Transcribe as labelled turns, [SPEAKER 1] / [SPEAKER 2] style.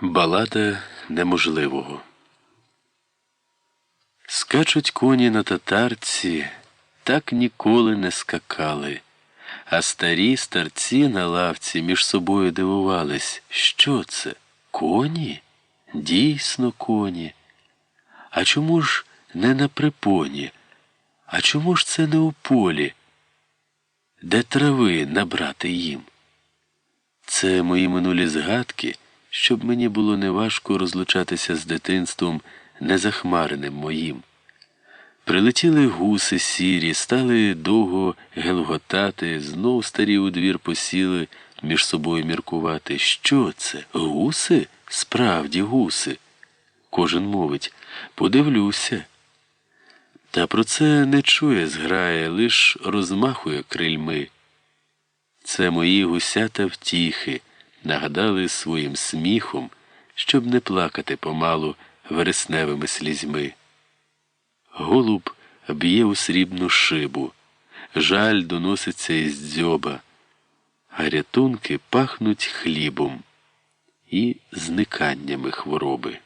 [SPEAKER 1] Балада неможливого. Скачуть коні на татарці, так ніколи не скакали, а старі старці на лавці між собою дивувались, що це? Коні? Дійсно коні. А чому ж не на припоні? А чому ж це не у полі? Де трави набрати їм? Це мої минулі згадки, щоб мені було неважко розлучатися з дитинством незахмареним моїм. Прилетіли гуси сірі, стали довго гелготати, знов старі у двір посіли між собою міркувати. Що це? Гуси? Справді гуси. Кожен мовить подивлюся. Та про це не чує зграє, лиш розмахує крильми. Це мої гусята втіхи нагадали своїм сміхом, щоб не плакати помалу вересневими слізьми. Голуб б'є у срібну шибу, жаль доноситься із дзьоба, а рятунки пахнуть хлібом і зниканнями хвороби.